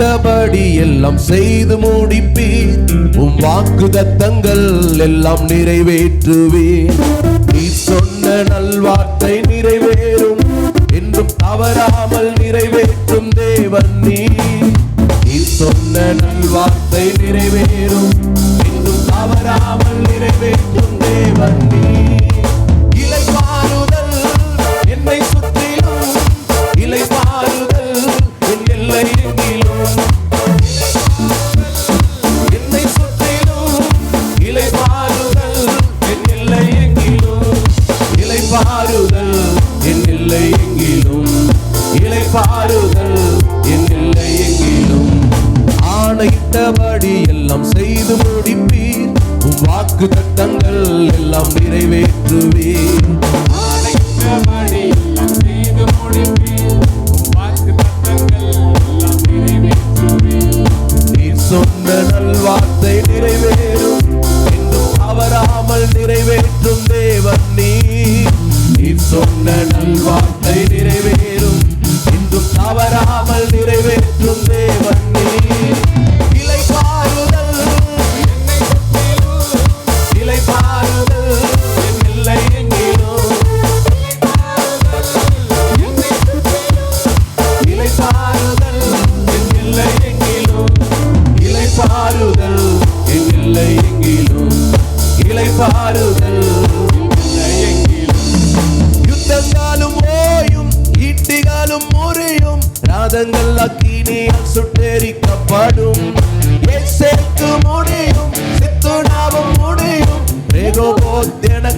கேட்டபடி எல்லாம் செய்து முடிப்பீர். உம் வாக்கு தத்தங்கள் எல்லாம் நிறைவேற்றுவீர். நீ சொன்ன நல்வார்த்தை நிறைவேறும். என்றும் தவறாமல் நிறைவேற்றும் தேவன் நீ நீ சொன்ன நல்வார்த்தை நிறைவேறும். சொன்னபடி எல்லாம் செய்து முடிப்பீர். உம் வாக்கு தத்தங்கள் எல்லாம் நிறைவேற்றுவீர். சொன்ன நல்வார்த்தை நிறைவேறும். இன்னும் அவராமல் நிறைவேற்றும் தேவன் நீ சொன்ன நல்வார்த்தை நிறைவேறும்.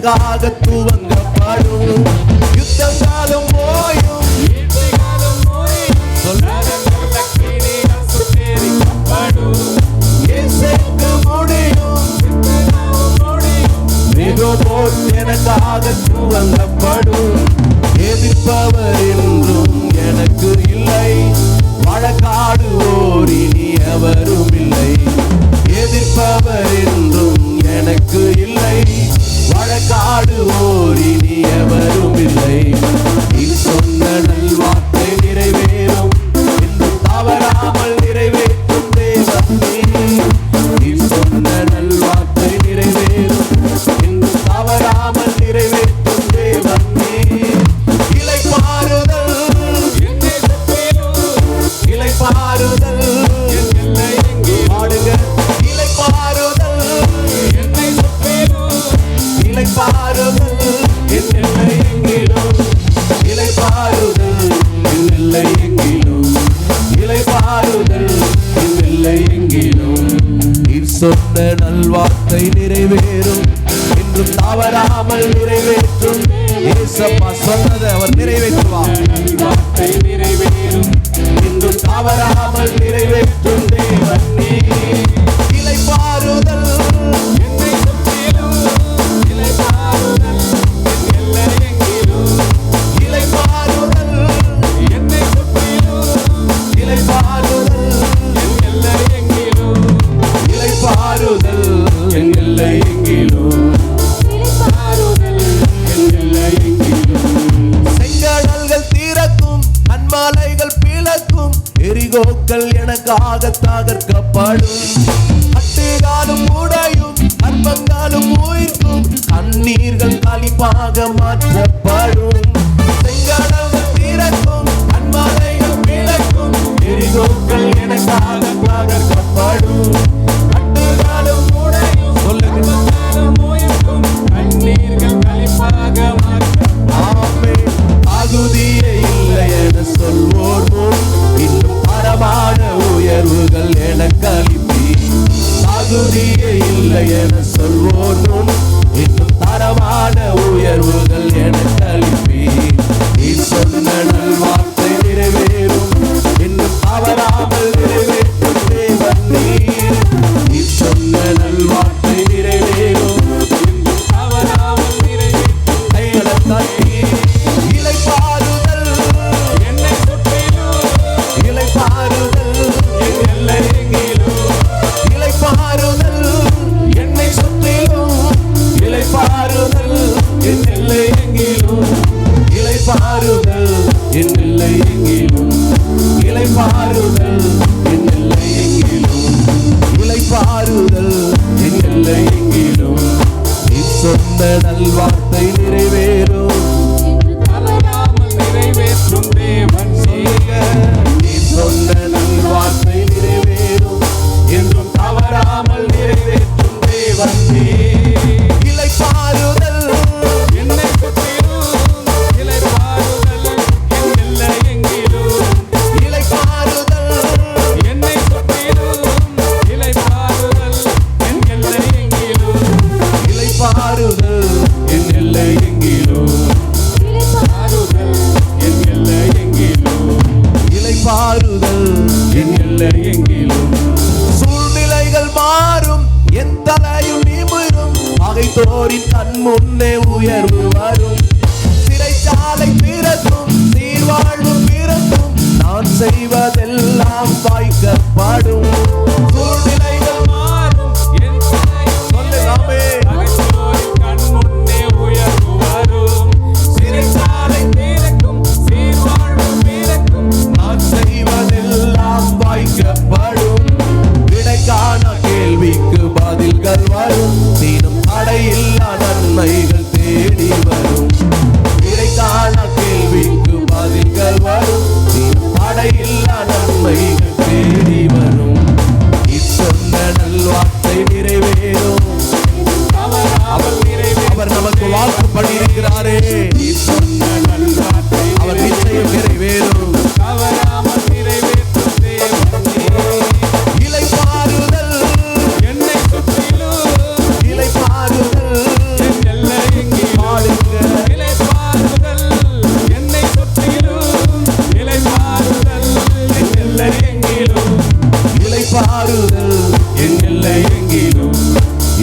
கால துவங்கப்படும் யுத்த காலம் போயும் எனக்காக துவங்கப்படும் எதிர்ப்பவர் என்றும் எனக்கு இல்லை. வழக்காடுவோர் இனி அவரும் இல்லை. எதிர்ப்பவர் காடு ஓரினியவரும் இல்லை. சொன்ன நல்வார்த்தை நிறைவேறும். என்றும் தவறாமல் நிறைவேற்றும். ஏசப்பா சொன்னதை அவர் நிறைவேற்றுவார். வார்த்தை நிறைவேறும். என்றும் தவறாமல் நிறைவேறும் அழகாக தகர்க்கப்படும். அட்டுகாலும் உடையும் அற்பங்காலும் உயிர்க்கும் கண்ணீர்கள் கழிப்பாக மாற்றப்படும். செங்கடவு திறக்கும் அன்பாலையும் விளக்கும் எரிகோக்கள் தகுதியே இல்லை என சொல்வோனும் இன்னும் தரமான உயர்வுகள் மேலும் சூழ்நிலைகள் மாறும் என் தலையும் நிமிரும். பகைத்தோரின் கண் முன்னே உயர்வு வரும். சிறைச்சாலை பிறக்கும் நீர்வாழ்வு பிறக்கும். நான் செய்வதெல்லாம் வாய்க்கப்படும். இலைப்பாறுதல் என் இல்லை எங்கிலும்.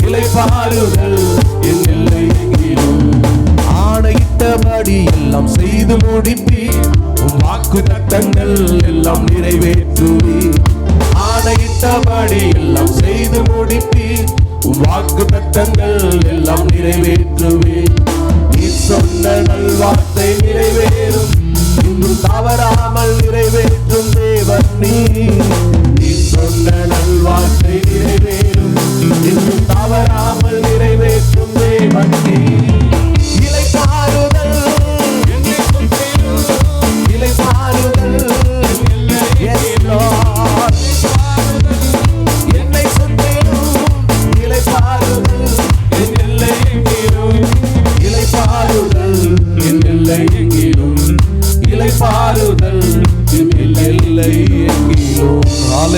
இலைப்பாறுதல் என் இல்லை எங்கிலும். ஆணையிட்டபடி எல்லாம் செய்து முடிப்பி வாக்கு தத்தங்கள் எல்லாம் நிறைவேற்றுவி ஆணையிட்டபடி எல்லாம் செய்து முடிப்பி